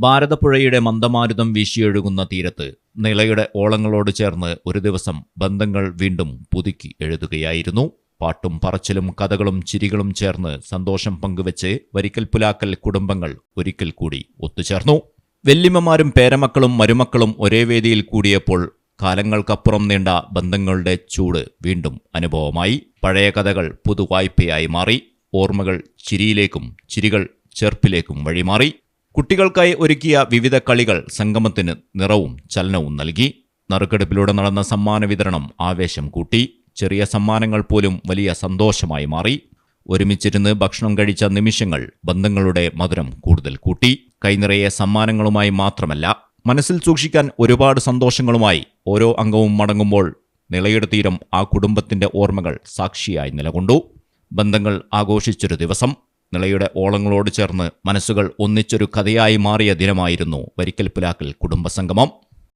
ഭാരതപ്പുഴയുടെ മന്ദമാരുതം വീശിയൊഴുകുന്ന തീരത്ത് നിളയുടെ ഓളങ്ങളോട് ചേർന്ന് ഒരു ദിവസം ബന്ധങ്ങൾ വീണ്ടും പുതുക്കി എഴുതുകയായിരുന്നു. പാട്ടും പറച്ചിലും കഥകളും ചിരികളും ചേർന്ന് സന്തോഷം പങ്കുവെച്ച് വരിക്കൽ പുലാക്കൽ കുടുംബങ്ങൾ ഒരിക്കൽ കൂടി ഒത്തുചേർന്നു. വെല്ലിമ്മമാരും പേരമക്കളും മരുമക്കളും ഒരേ വേദിയിൽ കൂടിയപ്പോൾ കാലങ്ങൾക്കപ്പുറം നീണ്ട ബന്ധങ്ങളുടെ ചൂട് വീണ്ടും അനുഭവമായി. പഴയ കഥകൾ പുതുവായ്പയായി മാറി. ഓർമ്മകൾ ചിരിയിലേക്കും ചിരികൾ ചെർപ്പിലേക്കും വഴിമാറി. കുട്ടികൾക്കായി ഒരുക്കിയ വിവിധ കളികൾ സംഗമത്തിന് നിറവും ചലനവും നൽകി. നറുക്കെടുപ്പിലൂടെ നടന്ന സമ്മാന വിതരണം ആവേശം കൂട്ടി. ചെറിയ സമ്മാനങ്ങൾ പോലും വലിയ സന്തോഷമായി മാറി. ഒരുമിച്ചിരുന്ന് ഭക്ഷണം കഴിച്ച നിമിഷങ്ങൾ ബന്ധങ്ങളുടെ മധുരം കൂടുതൽ കൂട്ടി. കൈനിറയെ സമ്മാനങ്ങളുമായി മാത്രമല്ല മനസ്സിൽ സൂക്ഷിക്കാൻ ഒരുപാട് സന്തോഷങ്ങളുമായി ഓരോ അംഗവും മടങ്ങുമ്പോൾ നിളയുടെ തീരം ആ കുടുംബത്തിന്റെ ഓർമ്മകൾ സാക്ഷിയായി നിലകൊണ്ടു. ബന്ധങ്ങൾ ആഘോഷിച്ചൊരു ദിവസം നിളയുടെ ഓളങ്ങളോട് ചേർന്ന് മനസ്സുകൾ ഒന്നിച്ചൊരു കഥയായി മാറിയ ദിനമായിരുന്നു വരിക്കൽ പുലാക്കൽ കുടുംബസംഗമം.